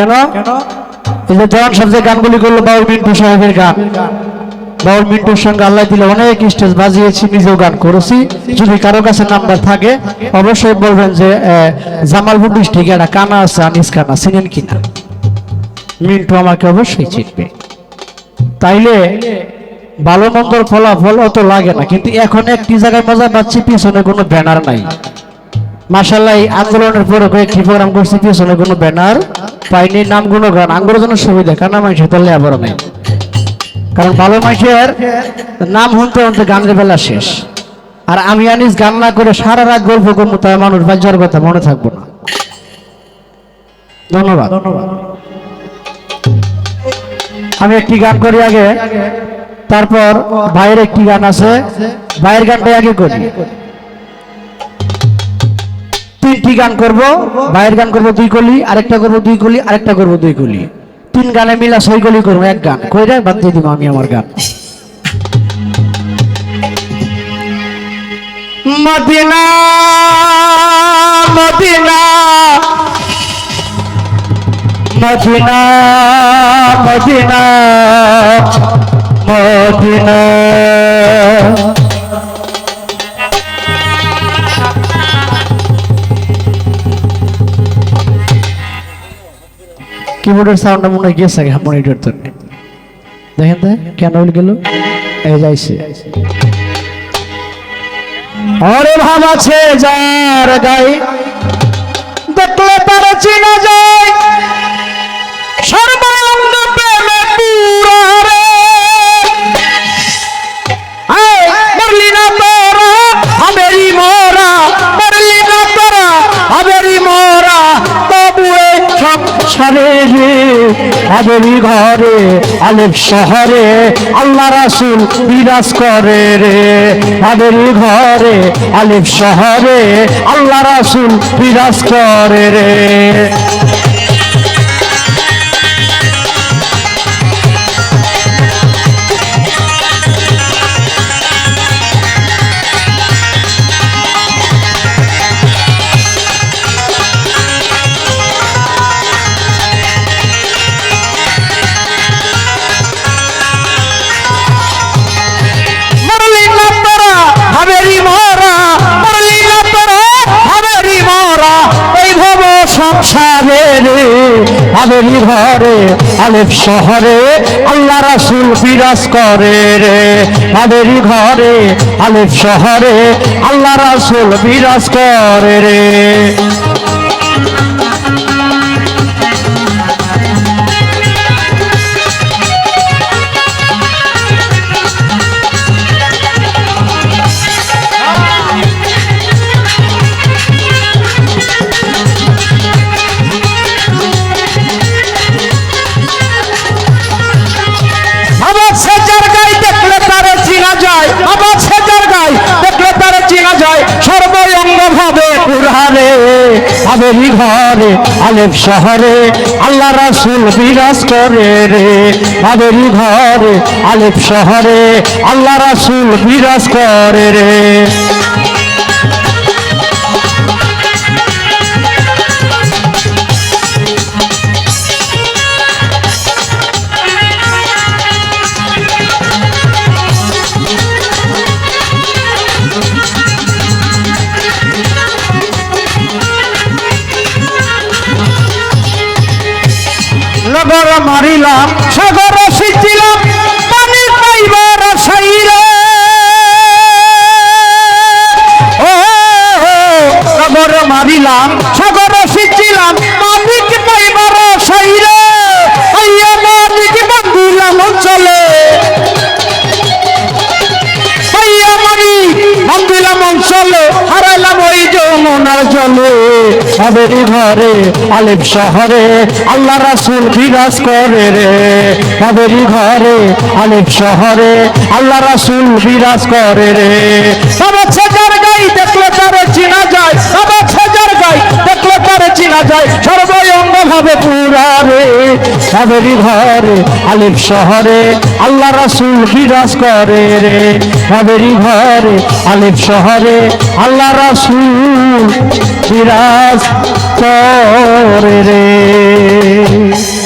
কেন? এই যে দেওয়ান সাহেব যে গানগুলি করল, বাউল মিন্টু সাহেবের গান। বাউল মিন্টুর সঙ্গে আল্লাহ দিলে অনেক স্টেজ বাজিয়েছি, নিজেও গান করেছি। যদি কারও কাছে নাম্বার থাকে, অবশ্যই বলবেন যে একটা কানা আছে, আনিস কানা, চিনেন কিনা? মিন্টু আমাকে অবশ্যই চিনবে। তাইলে ভালো মন্দর ফলাফল অত লাগে না, কিন্তু এখন একটি জায়গায় মজা পাচ্ছি, পিছনে কোনো ব্যানার নাই। মাসাল্লাহ আন্দোলনের পরে কয়েকটি প্রোগ্রাম করছি, পিছনে কোনো ব্যানার পাইনি নাম কোনো গান আঙ্গুরের জন্য সুবিধা কারণ মানুষের তাহলে আবার নাই কারণ ভালো মানুষের নাম শুনতে শুনতে গানের বেলা শেষ। আর আমি আনিস গান না করে সারা রাত গল্প করব, তাই মানুষ বাজ্যার কথা মনে থাকব না। ধন্যবাদ। আমি একটি গান করি আগে, তারপর ভাইয়ের একটি গান আছে, ভাইয়ের গানটাই আগে করি। তিনটি গান করব, ভাইয়ের গান করব দুই কলি, আরেকটা করব দুই কলি, আরেকটা করব দুই কলি। তিন গানে মিলা ছয় কলি করব, এক গান। কইরে বাদ দিয়ে দিব আমি আমার গান। Medina Medina Medina Medina Medina. কিবোর্ডের সাউন্ডটা মনে হয় গেছে মনিটর তো। দেখেন তো, কেন হল গেল? এই যাইছে অরে ভাব আছে যার গাই দেখলে তার চিনা সংসারে রে হাবেরি ঘরে আলেপ শহরে, আল্লাহ রাসুল বিরাজ করে রে। আদরি ঘরে আলেপ শহরে, আল্লাহ রাসুল বিরাজ করে রে। হাবেরি ঘরে আলেপ শহরে, আল্লাহ রাসুল বিরাজ করে রে। হাবেরি ঘরে আলেপ শহরে, আল্লাহ রাসুল বিরাজ করে রে। চিনা যায় সর্বঙ্গ ভাবে পুরারে আবেরি ঘরে আলেপ শহরে, আল্লাহ রাসুল বিরাজ করে রে। আবেরি ঘরে আলেপ শহরে, আল্লাহ রাসুল বিরাজ করে রে। মারিলাম সাগর সিঁচিলাম অঞ্চলে হারাইলাম ওই যমুনার জলে। হাবেরি ঘরে আলেপ শহরে, আল্লাহ রাসুল বিরাজ করে রে। হাবেরি ঘরে আলেপ শহরে, আল্লাহ রাসুল বিরাজ করে রে। সবার ছেজার গাই দেখলে তারে চিনা যায় সবার ছেজার গাই দেখলে তারে চিনা যায়। সর্বঙ্গ ভাবে পুরারে সাবেরি ঘরে আলিফ শহরে, আল্লাহ রাসুল বিরাজ করে রে। সাবেরি ঘরে আলিফ শহরে, আল্লাহ রাসুল বিরাজ করে রে।